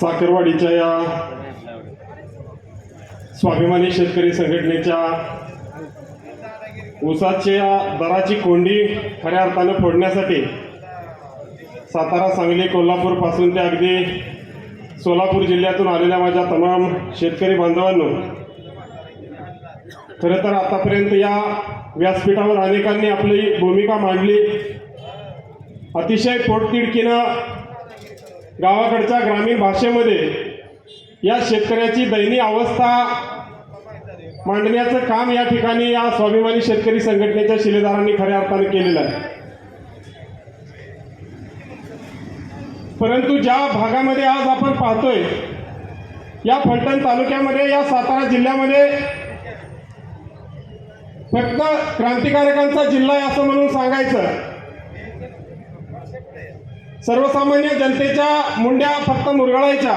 साखरवाडीच्या या स्वाभिमानी शेतकरी संघटनेच्या ऊसाच्या दराची कोंडी खऱ्या अर्थानं फोडण्यासाठी सातारा सांगली कोल्हापूरपासून ते अगदी सोलापूर जिल्ह्यातून आलेल्या माझ्या तमाम शेतकरी बांधवांनो खरं तर आतापर्यंत या व्यासपीठावर अनेकांनी आपली भूमिका मांडली. अतिशय पोटतिडकीनं गावाकडच्या ग्रामीण भाषेमध्ये या शेतकऱ्याची दयनीय अवस्था मांडण्याचं काम या ठिकाणी या स्वाभिमानी शेतकरी संघटनेच्या शिलेदारांनी खऱ्या अर्थाने केलेलं आहे. परंतु ज्या भागामध्ये आज आपण पाहतोय या फलटण तालुक्यामध्ये या सातारा जिल्ह्यामध्ये फक्त क्रांतिकारकांचा जिल्हा आहे असं म्हणून सांगायचं. सर्वसामान्य जनतेच्या मुंड्या फक्त मुरगळायच्या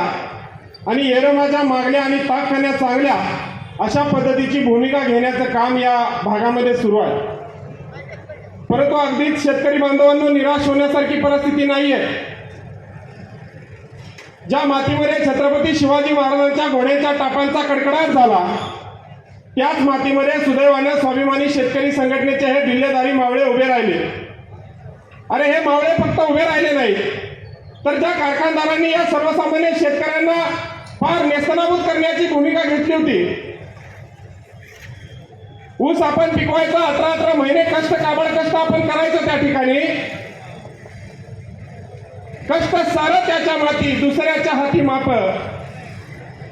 आणि येरमाच्या मागण्या आणि ताकखान्या चांगल्या अशा पद्धतीची भूमिका घेण्याचं काम या भागामध्ये सुरू आहे. परंतु अगदीच शेतकरी बांधवांना निराश होण्यासारखी परिस्थिती नाही आहे ज्या मातीमध्ये छत्रपती शिवाजी महाराजांच्या घोड्यांच्या टापांचा कडकडाट झाला त्याच मातीमध्ये सुदैवानं स्वाभिमानी शेतकरी संघटनेचे हे बिल्लेदारी मावळे उभे राहिले. अरे हे मावळे फक्त उभे राहिले नाही तर ज्या कारखानदारांनी या सर्वसामान्य शेतकऱ्यांना फार नेस्तनाभूत करण्याची भूमिका घेतली होती ऊस आपण पिकवायचा अठरा अठरा महिने कष्ट काबड कष्ट आपण करायचं त्या ठिकाणी कष्ट सारं त्याच्या माती दुसऱ्याच्या हाती माप.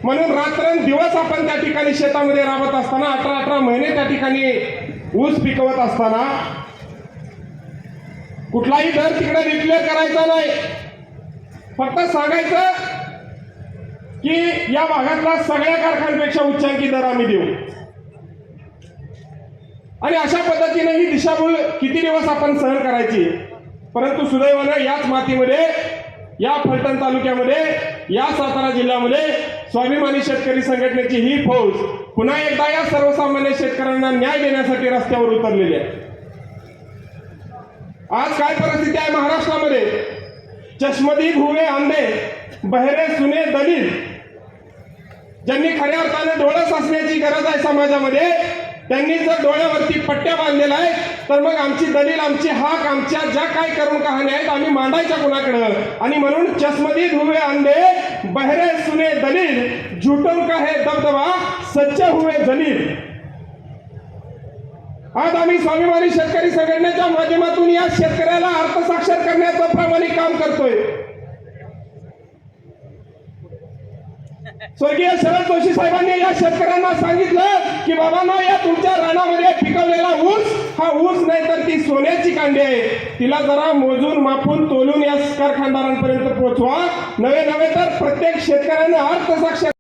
म्हणून रात्रंदिवस आपण त्या ठिकाणी शेतामध्ये राबत असताना अठरा अठरा महिने त्या ठिकाणी ऊस पिकवत असताना कुठलाही दर तिकडे डिक्लेअर करायचा नाही. फक्त सांगायचं की या भागातला सगळ्या कारखान्यापेक्षा उच्चांकी दर आम्ही देऊ. आणि अशा पद्धतीने ही दिशाभूल किती दिवस आपण सहन करायची? परंतु सुदैवानं याच मातीमध्ये या फलटण तालुक्यामध्ये या सातारा जिल्ह्यामध्ये स्वाभिमानी शेतकरी संघटनेची ही फौज पुन्हा एकदा या सर्वसामान्य शेतकऱ्यांना न्याय देण्यासाठी रस्त्यावर उतरलेली आहे. आज काय परिस्थिती आहे महाराष्ट्रामध्ये? चष्मदी भुवे आंधे बहरे सुने दलित ज्यांनी खऱ्या अर्थाने डोळस असण्याची गरज आहे समाजामध्ये त्यांनी जर डोळ्यावरती पट्ट्या बांधलेल्या आहे तर मग आमची दलील आमची हाक आमच्या ज्या काय करून कहाण्या आहेत आम्ही मांडायच्या कुणाकडं? आणि म्हणून चष्मदी धुवे अंधे बहरे सुने दलील झुटून का हे दबदबा सच्चे हुवे जलील आज आम्ही स्वाभिमानी शेतकरी संघटनेच्या माध्यमातून या शेतकऱ्याला अर्थसाक्षर करण्याचं प्रामाणिक काम करतोय. स्वर्गीय शरद जोशी साहेबांनी या शेतकऱ्यांना सांगितलं की बाबांना या तुमच्या रानामध्ये पिकवलेला ऊस हा ऊस नाही तर ती सोन्याची कांडी आहे. तिला जरा मोजून मापून तोलून या कारखानदारांपर्यंत पोहोचवा नवे नवे तर प्रत्येक शेतकऱ्याने अर्थसाक्षर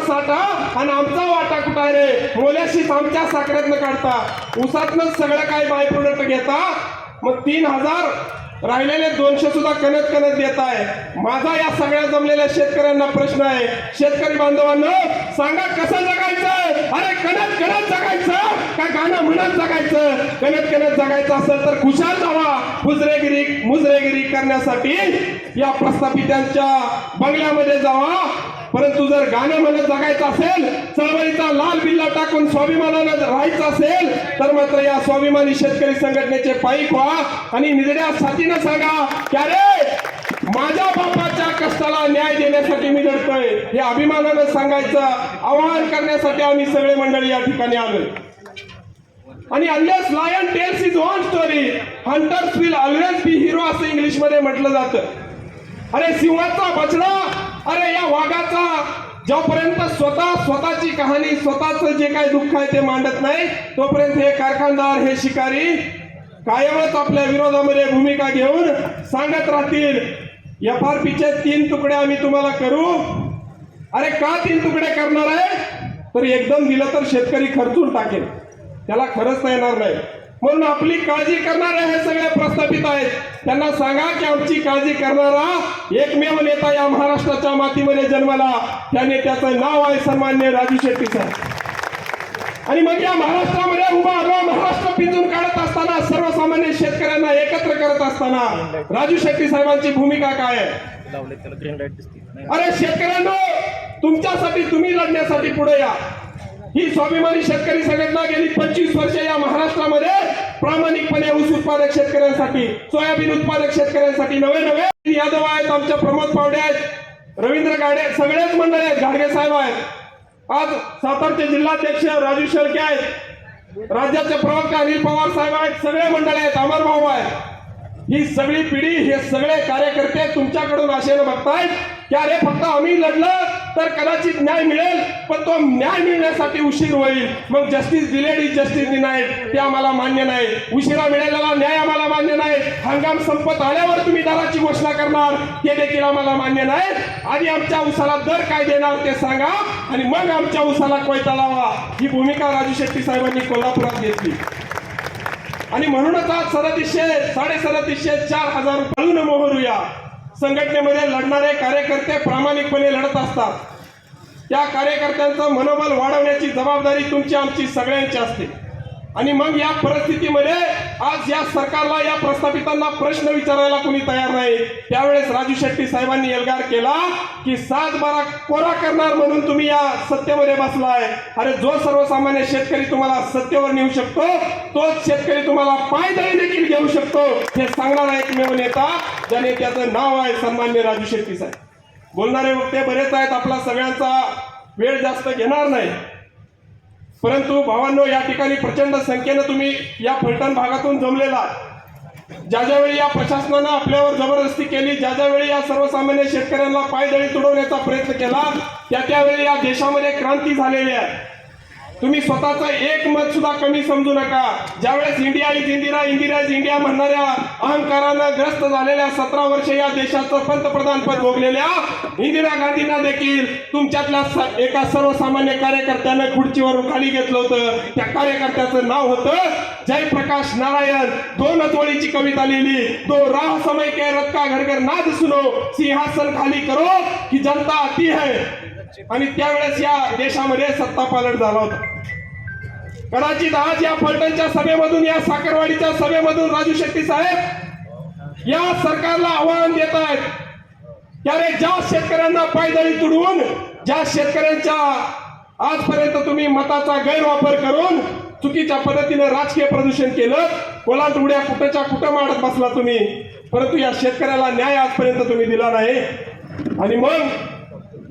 साठा आणि आमचा वाटा कुठं आहे रे? मोल्याशीच आमच्या साखरेतनं काढता. उसातनं सगळं काय बाय प्रोडक्ट घेता? मग तीन हजार राहिलेले दोनशे सुद्धा कणत कणत देत आहे. माझा या सगळ्या जमलेल्या शेतकऱ्यांना प्रश्न आहे. शेतकरी बांधवांना सांगा कसं जगायचं? अरे कणत कणत जगायचं? का गाणं म्हणत जगायचं? कणत कणत जगायचं असेल तर खुशाल जावा मुजरेगिरी मुजरेगिरी करण्यासाठी या प्रस्थापितांच्या बंगल्यामध्ये जावा. परंतु जर गाण्यामध्ये जगायचं असेल चळवळीचा लाल बिल्ला टाकून स्वाभिमानानं जर राहायचं असेल तर मात्र या स्वाभिमानी शेतकरी संघटनेचे पाईक व्हा आणि निजड्या साथीनं सांगा की अरे माझ्या बापाच्या कष्टाला न्याय देण्यासाठी मी लढतोय. हे अभिमानानं सांगायचं आवाहन करण्यासाठी आम्ही सगळे मंडळी या ठिकाणी आलोय. आणि unless lion tells his own story hunters will always be hero असं इंग्लिशमध्ये म्हटलं जातं. अरे सिंहाचा बचडा अरे या वाघाचा जोपर्यंत स्वतः स्वतःची कहाणी स्वतःच जे काही दुःख आहे ते मांडत नाही तोपर्यंत हे कारखानदार हे शिकारी कायमच आपल्या विरोधामध्ये भूमिका घेऊन सांगत राहतील एफ आर पीचे तीन तुकडे आम्ही तुम्हाला करू. अरे का तीन तुकडे करणार आहे? तर एकदम दिलं तर शेतकरी खर्चून टाकेल. त्याला खरंच येणार नाही. म्हणून आपली काळजी करणारे हे सगळे प्रस्थापित आहेत. त्यांना सांगा की आमची काळजी करणारा एकमेव नेता या महाराष्ट्राच्या मातीमध्ये जन्मला. त्या नेत्याचं नाव आहे सन्मान्य राजू शेट्टी साहेब. आणि मग या महाराष्ट्रामध्ये उभा राहा महाराष्ट्र पिंजून काढत असताना सर्वसामान्य शेतकऱ्यांना एकत्र करत असताना राजू शेट्टी साहेबांची भूमिका काय आहे? अरे शेतकऱ्यांनो तुमच्यासाठी तुम्ही लढण्यासाठी पुढे या. ही स्वाभिमानी शेतकरी संघटना गेली पंचवीस वर्ष या महाराष्ट्रामध्ये प्रामाणिकपणे ऊस उत्पादक शेतकऱ्यांसाठी सोयाबीन उत्पादक शेतकऱ्यांसाठी नवे नवे यादव आहेत आमच्या प्रमोद पावडे आहेत रवींद्र गाडे सगळेच मंडळी आहेत गाडगे साहेब आहेत. आज सातारचे जिल्हाध्यक्ष राजू शेळके आहेत. राज्याचे प्रवक्ते अनिल पवार साहेब आहेत सगळे मंडळी आहेत अमर भाऊ आहेत. ही सगळी पिढी हे सगळे कार्यकर्ते तुमच्याकडून आशेनं बघतायत. की अरे फक्त आम्ही लढलं तर कदाचित न्याय मिळेल पण तो न्याय मिळण्यासाठी उशीर होईल. मग justice delayed is justice denied ते आम्हाला मान्य नाही. उशिरा मिळालेला न्याय आम्हाला मान्य नाही. हंगाम संपत आल्यावर तुम्ही दराची घोषणा करणार ते देखील आम्हाला मान्य नाही. आणि आमच्या उसाला दर काय देणार ते सांगा आणि मग आमच्या उसाला कोयता लावा. ही भूमिका राजू शेट्टी साहेबांनी कोल्हापुरात घेतली. आणि म्हणूनच आज सदतीसशे साडे सदतीसशे चार हजार रुपये मोहरूया संघटनेमध्ये लढणारे कार्यकर्ते प्रामाणिकपणे लढत असतात. त्या कार्यकर्त्यांचं मनोबल वाढवण्याची जबाबदारी तुमची आमची सगळ्यांची असते. आणि मग या परिस्थितीमध्ये आज या सरकारला या प्रस्थापितांना प्रश्न विचारायला कोणी तयार नाही. त्यावेळेस राजू शेट्टी साहेबांनी एल्गार केला की सात बारा कोरा करणार म्हणून तुम्ही या सत्तेमध्ये बसलाय. अरे जो सर्वसामान्य शेतकरी तुम्हाला सत्तेवर नेऊ शकतो तोच शेतकरी तुम्हाला पायदळी देखील घेऊ शकतो. हे सांगणारा एकमेव नेता ज्या नेत्याचं नाव आहे सन्मान्य राजू शेट्टी साहेब. बोलणारे वक्ते बरेच आहेत आपला सगळ्यांचा वेळ जास्त घेणार नाही. परंतु भावांनो या ठिकाणी प्रचंड संख्येनं तुम्ही या फलटण भागातून जमलेला ज्या ज्यावेळी या प्रशासनानं आपल्यावर जबरदस्ती केली ज्या ज्यावेळी या सर्वसामान्य शेतकऱ्यांना पायदळी तुडवण्याचा प्रयत्न केला त्या त्यावेळी या देशामध्ये क्रांती झालेली आहे. तुम्ही स्वतःचं एक मत सुद्धा कमी समजू नका. ज्यावेळेस India is Indira Indira is India म्हणणाऱ्या अहंकारानं ग्रस्त झालेल्या सतरा वर्ष या देशाचं पंतप्रधान पद भोगलेल्या इंदिरा गांधींना देखील तुमच्यातल्या एका सर्वसामान्य कार्यकर्त्यानं खुर्चीवरून खाली घेतलं होतं. त्या कार्यकर्त्याचं नाव होतं जयप्रकाश नारायण. दोनच ओळीची कविता लिहिली. तो राह समय के रत्का घर घर नाद सुनो सिंहासन खाली करो की जनता आती है. आणि त्यावेळेस या देशामध्ये सत्ता पालट झाला होता. कदाचित आज या फलटणच्या सभेमधून या साखरवाडीच्या सभेमधून राजू शेट्टी साहेब या सरकारला आव्हान देत आहेत. त्याने ज्या शेतकऱ्यांना पायदळी तुडवून ज्या शेतकऱ्यांच्या आजपर्यंत तुम्ही मताचा गैरवापर करून चुकीच्या पद्धतीने राजकीय प्रदूषण केलं कोलाट उड्या कुठच्या कुठं मारत बसला तुम्ही? परंतु या शेतकऱ्याला न्याय आजपर्यंत तुम्ही दिला नाही. आणि मग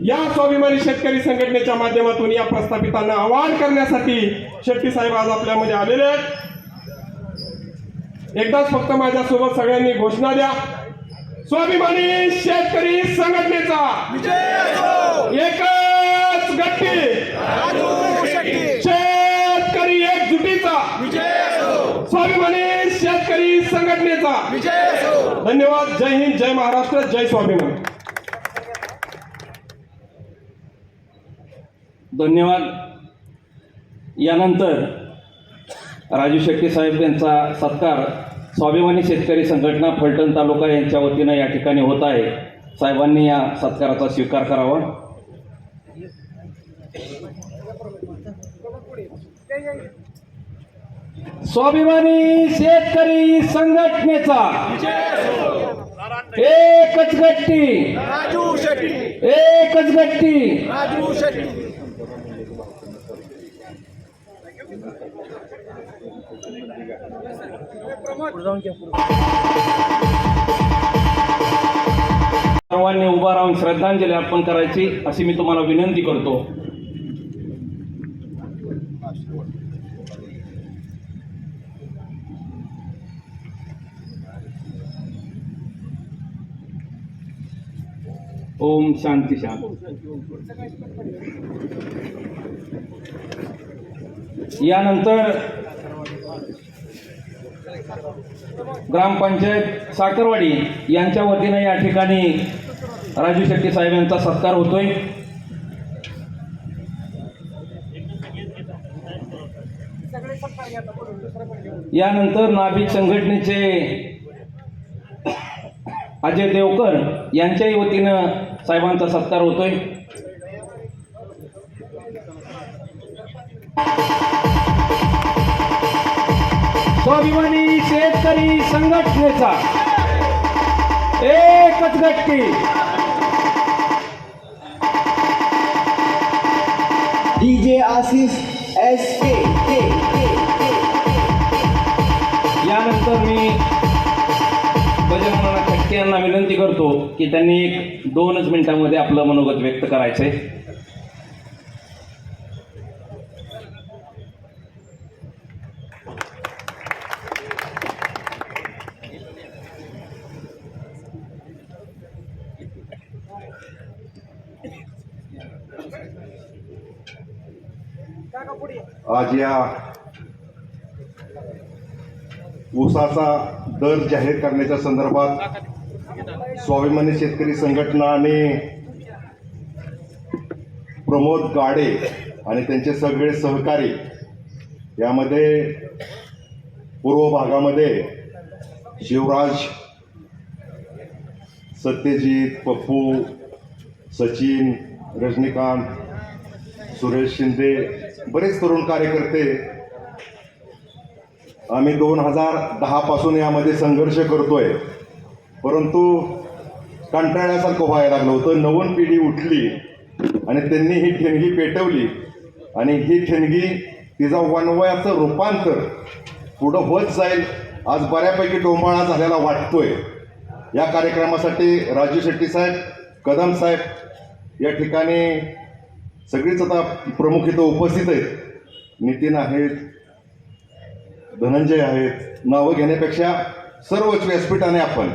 या स्वाभिमानी शेतकरी संघटनेच्या माध्यमातून या प्रस्थापितांना आवाहन करण्यासाठी शेट्टी साहेब आज आपल्यामध्ये आलेले आहेत. एकदाच फक्त माझ्यासोबत सगळ्यांनी घोषणा द्या. स्वाभिमानी शेतकरी संघटनेचा एकच गट्टी. शेतकरी एकजुटीचा. स्वाभिमानी शेतकरी संघटनेचा. धन्यवाद. जय हिंद जय महाराष्ट्र जय स्वाभिमान. धन्यवाद. यानंतर राजू शेट्टी साहेब यांचा सत्कार स्वाभिमानी शेतकरी संघटना फलटण तालुका यांच्या वतीनं या ठिकाणी होत आहे. साहेबांनी या सत्काराचा स्वीकार करावा. स्वाभिमानी शेतकरी संघटनेचा एकच गट्टी राजू शेट्टी. एकच गट्टी राजू शेट्टी सर्वांनी उभा राहून श्रद्धांजली अर्पण करायची अशी मी तुम्हाला विनंती करतो. ओम शांती शांती. यानंतर ग्रामपंचायत साखरवाडी यांच्या वतीनं या ठिकाणी राजू शेट्टी साहेब यांचा सत्कार होतोय. यानंतर नाभिक संघटनेचे अजय देवकर यांच्याही वतीनं साहेबांचा सत्कार होतोय. स्वाभिमानी शेतकरी संघटनेचा एकच गट्टी DJ Ashish S K. K यानंतर मी बजरंगनाथ खटके यांना विनंती करतो की त्यांनी एक दोनच मिनिटांमध्ये आपलं मनोगत व्यक्त करायचंय. आज या ऊसाचा दर जाहीर करण्याच्या संदर्भात स्वाभिमानी शेतकरी संघटना आणि प्रमोद गाडे आणि त्यांचे सगळे सहकारी यामध्ये पूर्व भागामध्ये शिवराज सत्यजित पप्पू सचिन रजनीकांत सुरेश शिंदे बरेच तरुण कार्यकर्ते आम्ही दोन हजार दहापासून यामध्ये संघर्ष करतोय. परंतु कंटाळ्यासारखं व्हायला लागलं होतं. नवन पिढी उठली आणि त्यांनी ही ठेणगी पेटवली आणि ही ठेणगी तिचा वनवयाचं रूपांतर पुढं होत जाईल आज बऱ्यापैकी डोंबाळा झालेला वाटतोय. या कार्यक्रमासाठी राजू शेट्टी साहेब कदम साहेब या ठिकाणी सगळीच आता प्रमुख इथं उपस्थित आहेत. नितीन आहेत धनंजय आहेत. नावं घेण्यापेक्षा सर्वच व्यासपीठाने आपण.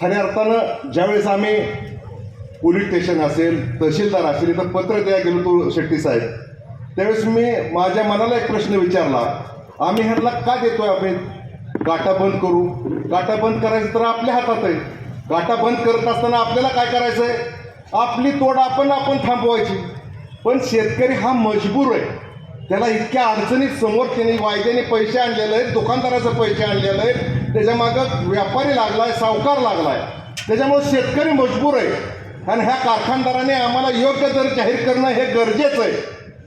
खऱ्या अर्थानं ज्यावेळेस आम्ही पोलीस स्टेशन असेल तहसीलदार असेल इथं पत्र द्या गेलो तो शेट्टी साहेब त्यावेळेस मी माझ्या मनाला एक प्रश्न विचारला आम्ही ह्यांना का देतोय आपण गाठा बंद करू. गाठा बंद करायचं तर आपल्या हातात आहे. गाठा बंद करत असताना आपल्याला काय करायचं आहे आपली तोड आपण आपण थांबवायची. पण शेतकरी हा मजबूर आहे. त्याला इतक्या अडचणीत समोर त्यांनी वायद्याने पैसे आणलेले आहेत दुकानदाराचे पैसे आणलेले आहेत. त्याच्या मागं व्यापारी आहे सावकार लागला आहे त्याच्यामुळे शेतकरी मजबूर आहे. आणि ह्या कारखानदाराने आम्हाला योग्य दर जाहीर करणं हे गरजेचं आहे.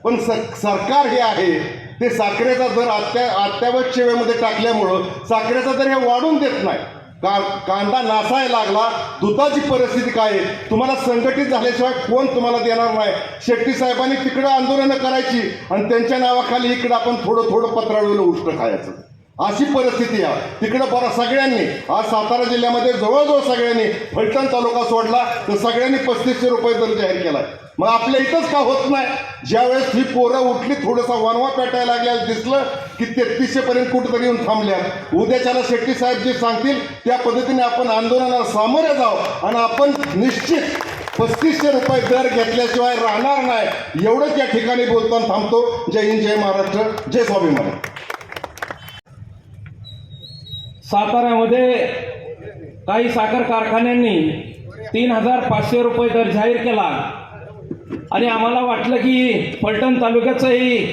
पण स सरकार हे आहे ते साखरेचा दर अत्या अत्यावश्यक सेवेमध्ये टाकल्यामुळं साखरेचा दर हे वाढून देत नाही. का कांदा नासायला लागला दुधाची परिस्थिती काय आहे? तुम्हाला संघटित झाल्याशिवाय कोण तुम्हाला देणार नाही. शेट्टी साहेबांनी तिकडं आंदोलनं करायची आणि त्यांच्या नावाखाली इकडं आपण थोडं थोडं पत्रावलेलं उष्ट खायचं. अशी परिस्थिती आहे. तिकडं बरं सगळ्यांनी आज सातारा जिल्ह्यामध्ये जवळजवळ सगळ्यांनी फलटण तालुका सोडला तर सगळ्यांनी पस्तीसशे रुपये दर जाहीर केला मग आपल्या इथंच का होत नाही? ज्यावेळेस ही पोरं उठली थोडंसं वनवा पेटायला लागल्या दिसलं की तेहतीसशे पर्यंत कुठेतरी येऊन थांबल्या उद्याच्याला शेट्टी साहेब जे सांगतील त्या पद्धतीने आपण आंदोलनाला सामोरे जावं. आणि आपण निश्चित पस्तीसशे रुपये दर घेतल्याशिवाय राहणार नाही. एवढंच या ठिकाणी बोलताना थांबतो. जय हिंद जय महाराष्ट्र जय स्वाभिमान. साताऱ्यामध्ये काही साखर कारखान्यांनी तीन हजार पाचशे रुपये दर जाहीर केला. आणि आम्हाला वाटलं की फलटण तालुक्याचंही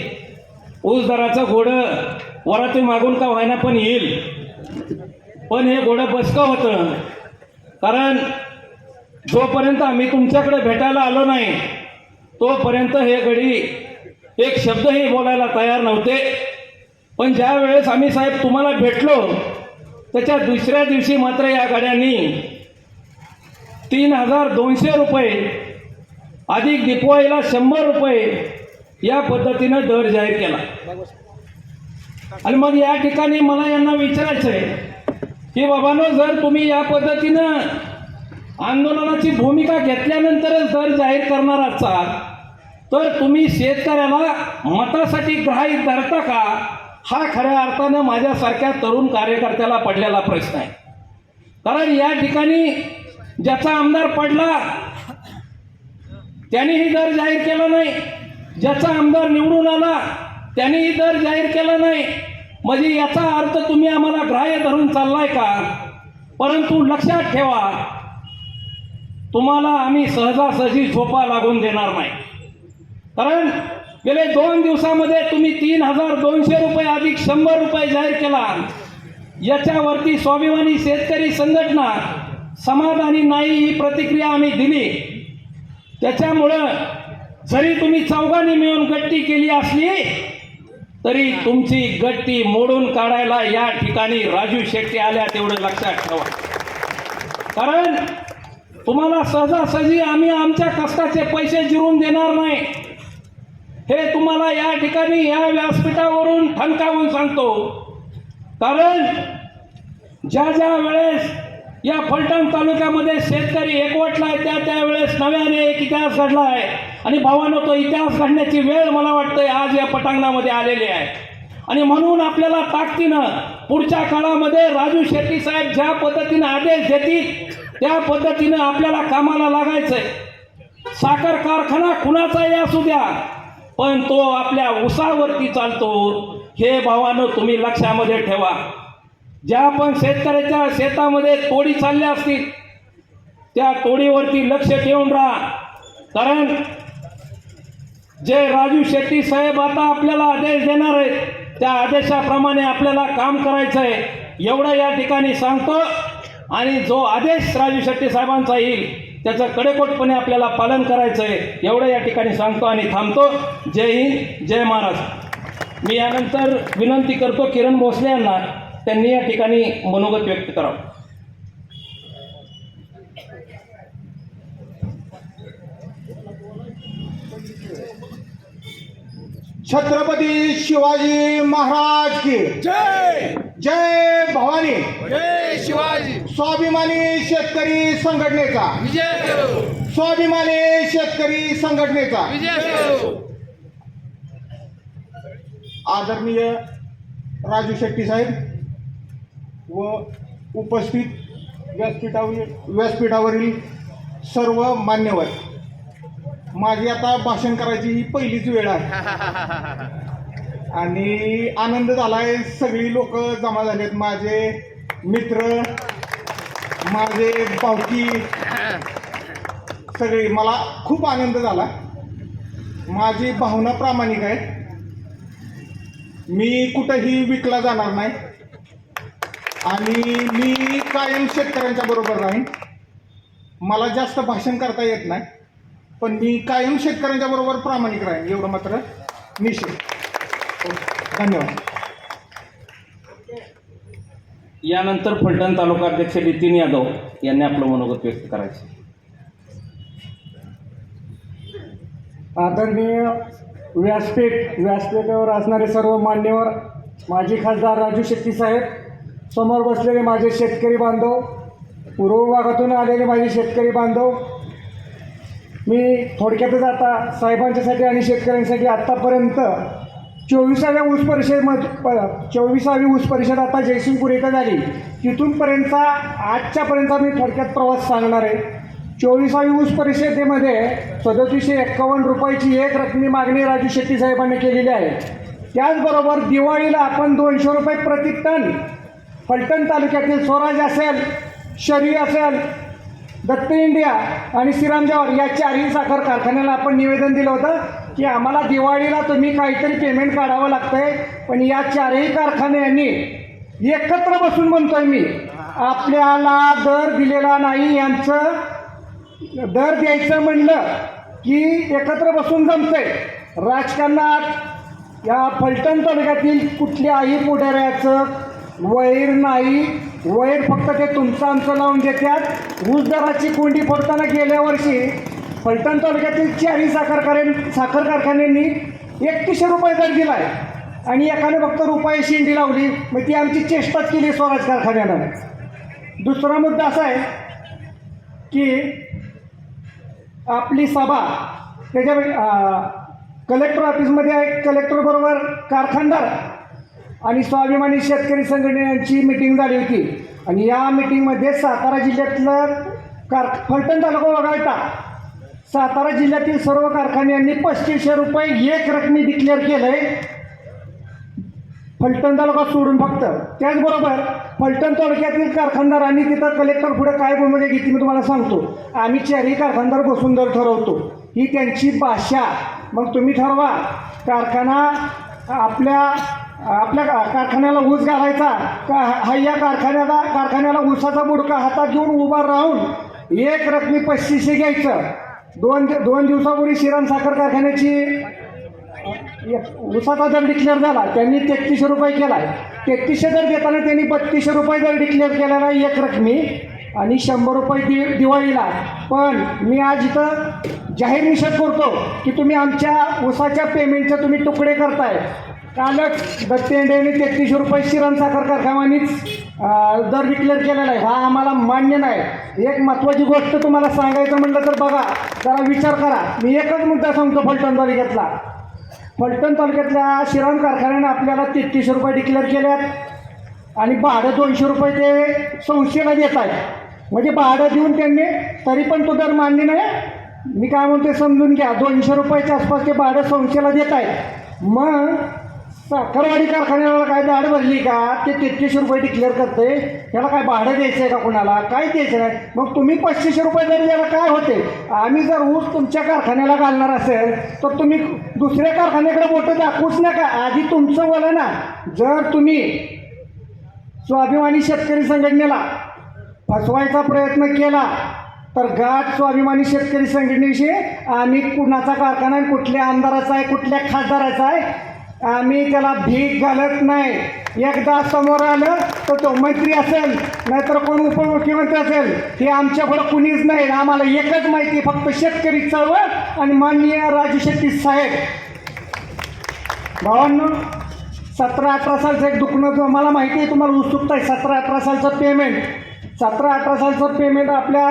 ऊस दराचं घोडं वराती मागून का व्हायना पण येईल. पण हे घोडं बसकं होतं. कारण जोपर्यंत आम्ही तुमच्याकडे भेटायला आलो नाही तोपर्यंत हे घडी एक शब्दही बोलायला तयार नव्हते. पण ज्या वेळेस आम्ही साहेब तुम्हाला भेटलो त्याच्या दुसऱ्या दिवशी मात्र या गाड्यांनी तीन हजार दोनशे रुपये अधिक दिपवाईला शंभर रुपये या पद्धतीनं दर जाहीर केला. आणि मग या ठिकाणी मला यांना विचारायचं आहे की बाबांनो जर तुम्ही या पद्धतीनं आंदोलनाची भूमिका घेतल्यानंतरच दर जाहीर करणार असाल तर तुम्ही शेतकऱ्याला मतासाठी ग्राह्य धरता का? हा खऱ्या अर्थानं माझ्यासारख्या तरुण कार्यकर्त्याला पडलेला प्रश्न आहे. कारण या ठिकाणी ज्याचा आमदार पडला त्यांनीही दर जाहीर केला नाही. ज्याचा आमदार निवडून आला त्यानेही दर जाहीर केला नाही. म्हणजे याचा अर्थ तुम्ही आम्हाला ग्राह्य धरून चाललाय का? परंतु लक्षात ठेवा तुम्हाला आम्ही सहजासहजी झोपा लागून देणार नाही. कारण गेले दोन दिवसामध्ये तुम्ही तीन हजार दोनशे रुपये अधिक शंभर रुपये जाहीर केला याच्यावरती स्वाभिमानी शेतकरी संघटना समाधानी नाही ही प्रतिक्रिया आम्ही दिली. त्याच्यामुळं जरी तुम्ही चौघांनी मिळून गट्टी केली असली तरी तुमची गट्टी मोडून काढायला या ठिकाणी राजू शेट्टी आल्या तेवढं लक्षात ठेवा. कारण तुम्हाला सहजासहजी आम्ही आमच्या कष्टाचे पैसे जिरून देणार नाही. हे तुम्हाला या ठिकाणी या व्यासपीठावरून ठणकावून सांगतो. कारण ज्या ज्या वेळेस या फलटण तालुक्यामध्ये शेतकरी एकवटलाय त्या त्यावेळेस नव्याने एक इतिहास घडला आहे. आणि भावानो तो इतिहास घडण्याची वेळ मला वाटतंय आज या पटांगणामध्ये आलेली आहे. आणि म्हणून आपल्याला ताकदीनं पुढच्या काळामध्ये राजू शेट्टी साहेब ज्या पद्धतीनं आदेश देतील त्या पद्धतीनं आपल्याला कामाला लागायचंय. साखर कारखाना कुणाचाही असू द्या पण तो आपल्या उसावरती चालतो. हे भावानं तुम्ही लक्षामध्ये ठेवा. ज्या पण शेतकऱ्याच्या शेतामध्ये तोडी चालल्या असतील त्या तोडीवरती लक्ष ठेवून राहा. कारण जे राजू शेट्टी साहेब आता आपल्याला आदेश देणार आहेत त्या आदेशाप्रमाणे आपल्याला काम करायचं आहे एवढं या ठिकाणी सांगतो. आणि जो आदेश राजू शेट्टी साहेबांचा येईल त्याचं कडेकोटपणे आपल्याला पालन करायचं आहे एवढं या ठिकाणी सांगतो आणि थांबतो. जय हिंद जय महाराष्ट्र मी यानंतर विनंती करतो किरण भोसले यांना. त्यांनी या ठिकाणी मनोगत व्यक्त करावं. छत्रपती शिवाजी महाराज की. जय! जय भवानी। जय शिवाजी। स्वाभिमानी शेतकरी संघटनेचा। विजय स्वाभिमानी शेतकरी संघटनेचा। आदरणीय राजू शेट्टी साहेब व उपस्थित व्यासपीठावरील व्यासपीठावरील सर्व मान्यवर माझी आता भाषण करायची ही पहिलीच वेळ आहे. आणि आनंद झालाय. सगळी लोक जमा झालेत. माझे मित्र माझे भावकी सगळी. मला खूप आनंद झाला. माझी भावना प्रामाणिक आहे. मी कुठंही विकला जाणार नाही. आणि मी कायम शेतकऱ्यांच्या बरोबर राहीन. मला जास्त भाषण करता येत नाही. पण मी कायम शेतकऱ्यांच्या बरोबर प्रामाणिक राहीन. एवढं मात्र निश्चित. धन्यवाद. यानंतर फलटण तालुका अध्यक्ष नितीन यादव यांनी आपलं मनोगत व्यक्त करायचं. आदरणीय व्यासपीठ व्यासपीठावर असणारे सर्व मान्यवर माजी खासदार राजू शेट्टी साहेब समोर बसलेले माझे शेतकरी बांधव पूर्व विभागातून आलेले माझे शेतकरी बांधव मी थोडक्यातच आता साहेबांच्यासाठी आणि शेतकऱ्यांसाठी आत्तापर्यंत चोवीसाव्या ऊस परिषदेमध्ये प चोवीसावी ऊस परिषद आता जयसिंगपूर इथं झाली. तिथूनपर्यंतचा आजच्यापर्यंतचा मी थोडक्यात प्रवास सांगणार आहे. चोवीसावी ऊस परिषदेमध्ये सदतीसशे एक्कावन्न रुपयाची एक रकमी मागणी राजू शेट्टी साहेबांनी केलेली आहे. त्याचबरोबर दिवाळीला आपण दोनशे रुपये प्रति टन फलटण तालुक्यातील स्वराज असेल शरी असेल दत्त इंडिया आणि श्रीराम जवाहर या चारही साखर कारखान्याला आपण निवेदन दिलं होतं की आम्हाला दिवाळीला तुम्ही काहीतरी पेमेंट काढावं लागतंय पण या चारही कारखान्यांनी एकत्र बसून म्हणतोय मी आपल्याला दर दिलेला नाही यांचं दर द्यायचं म्हणलं की एकत्र बसून जमतंय. राजकारणात या फलटण तालुक्यातील कुठल्याही पुढाऱ्याचं वैर नाही. वैर फक्त ते तुमचं आमचं लावून देतात ऊस दराची कोंडी फोडताना गेल्या वर्षी फलटण तालुक्यातील चारही साखर कारखाने साखर कारखान्यांनी एकतीसशे रुपये दर दिला आहे आणि एकाने फक्त रुपये शेंडी लावली. मग ती आमची चेष्टाच केली स्वराज कारखान्यानं. दुसरा मुद्दा असा आहे की आपली सभा त्याच्या कलेक्टर ऑफिसमध्ये आहे. कलेक्टरबरोबर कारखानदार. आणि स्वाभिमानी शेतकरी संघटनेची मिटिंग झाली होती. आणि या मिटिंगमध्ये सातारा जिल्ह्यातलं कार फलटण तालुका वगळता सातारा जिल्ह्यातील सर्व कारखान्यांनी पस्तीसशे रुपये एक रकमी डिक्लेअर केलं आहे फलटण तालुका सोडून फक्त. त्याचबरोबर फलटण तालुक्यातील कारखानदारांनी तिथं कलेक्टर पुढे काय भूमिका घेतली मी तुम्हाला सांगतो. आम्ही चारही कारखानदार बसून दर ठरवतो. ही त्यांची भाषा. मग तुम्ही ठरवा. कारखाना आपल्या आपल्या का- कारखान्याला ऊस घालायचा का हा या कारखान्याला कारखान्याला ऊसाचा बुडका हातात घेऊन उभा राहून एक रकमी पस्तीसशे घ्यायचं. दोन दोन दिवसापूर्वी शिरण साखर कारखान्याची एक उसाचा दर डिक्लेअर झाला. त्यांनी तेहतीसशे रुपये केला आहे तेहतीसशे दर देताना त्यांनी बत्तीसशे रुपये दर डिक्लेअर केलेला आहे एक रकमी. आणि शंभर रुपये दि दिवाळीला. पण मी आज इथं जाहीर निषेध करतो की तुम्ही आमच्या उसाच्या पेमेंटचे तुम्ही तुकडे करताय. कालच दत्त यांनी तेहतीसशे रुपये शिरण साखर कारखान्यानीच दर डिक्लेअर केलेला आहे. हा आम्हाला मान्य नाही. एक महत्त्वाची गोष्ट तुम्हाला सांगायचं म्हटलं तर बघा जरा विचार करा. मी एकच मुद्दा सांगतो फलटण तालुक्यातला. फलटण तालुक्यातल्या शिरण कारखान्याने आपल्याला तेहतीस रुपये डिक्लेअर केल्यात आणि भाडं दोनशे रुपये ते संस्थेला देत आहेत. म्हणजे भाडं देऊन त्यांनी तरी पण तो दर मान्य नाही. मी काय म्हणते समजून घ्या. दोनशे रुपयाच्या आसपास ते भाडं संस्थेला देत आहेत. मग साखरवाडी कारखान्याला काय दाढ भरली का? ते तेहतीसशे रुपये डिक्लेअर करते त्याला काय भाडं द्यायचं आहे का कुणाला? काय द्यायचं नाही. मग तुम्ही पस्तीसशे रुपये जरी याला काय होते? आम्ही जर ऊस तुमच्या कारखान्याला घालणार असेल तर तुम्ही दुसऱ्या कारखान्याकडे बोटं दाखवूच नका. आधी तुमचं बोला ना. जर तुम्ही स्वाभिमानी शेतकरी संघटनेला फसवायचा प्रयत्न केला तर गाठ स्वाभिमानी शेतकरी संघटनेविषयी आम्ही कुणाचा कारखाना आहे, कुठल्या आमदाराचा आहे कुठल्या खासदाराचा आहे आम्ही त्याला भीक घालत नाही. एकदा समोर आलं तर तो मंत्री असेल नाहीतर कोण उपमुख्यमंत्री असेल हे आमच्याकडं कुणीच नाही. आम्हाला एकच माहिती फक्त शेतकरी चळवळ आणि माननीय राजू शेट्टी साहेब. भावांनो सतरा अठरा सालचं एक दुखणं मला माहिती आहे तुम्हाला उत्सुकता आहे सतरा अठरा सालचं पेमेंट सतरा अठरा सालचं पेमेंट आपल्या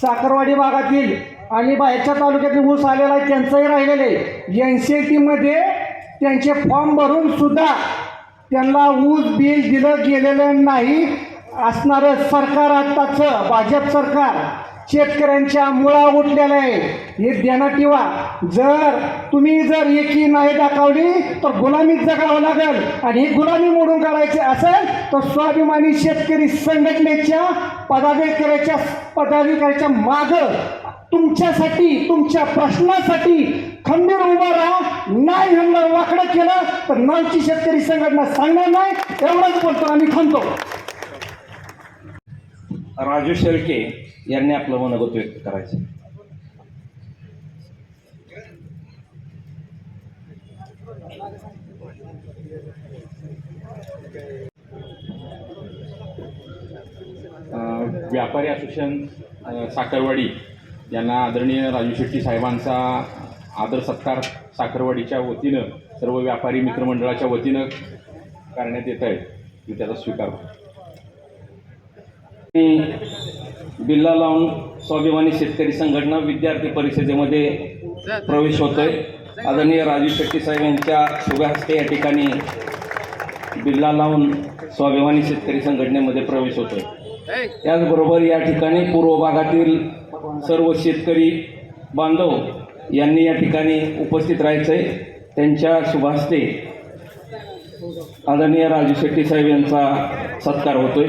साखरवाडी भागातील आणि बाहेरच्या तालुक्यातील ऊस आलेला आहे त्यांचंही राहिलेलं आहे. एन सी टीमध्ये त्यांचे फॉर्म भरून सुद्धा त्यांना ऊस बिल दिलं गेलेलं नाही. असणारं सरकार आत्ताचं भाजप सरकार शेतकऱ्यांच्या मुळा उठलेलं आहे. हे ध्यानात ठेवा. जर तुम्ही जर एकी नाही दाखवली तर गुलामीत जगावं लागेल. आणि ही गुलामी मोडून काढायची असेल तर स्वाभिमानी शेतकरी संघटनेच्या पदाधिकाऱ्याच्या पदाधिकाऱ्याच्या मागं तुमच्यासाठी तुमच्या प्रश्नासाठी खंबीर उभा राहा. नाही ह्यांना वाकडं केलं तर नावची शेतकरी संघटना सांगणार नाही एवढंच बोलतो आम्ही थांबतो. राजू शेळके यांनी आपलं मनोगत व्यक्त करायचं. व्यापारी असोसिएशन साखरवाडी यांना आदरणीय राजू शेट्टी साहेबांचा आदर सत्कार साखरवाडीच्या वतीनं सर्व व्यापारी मित्रमंडळाच्या वतीनं करण्यात येत आहे. मी त्याचा स्वीकार बिल्ला लावून स्वाभिमानी शेतकरी संघटना विद्यार्थी परिषदेमध्ये प्रवेश होतोय. आदरणीय राजू शेट्टी साहेब यांच्या शुभ हस्ते या ठिकाणी बिल्ला लावून स्वाभिमानी शेतकरी संघटनेमध्ये प्रवेश होतोय. त्याचबरोबर या ठिकाणी पूर्व भागातील सर्व शेतकरी बांधव यांनी या ठिकाणी उपस्थित राहायचं आहे त्यांच्या शुभास्ते आदरणीय राजू शेट्टी साहेब यांचा सत्कार होतोय.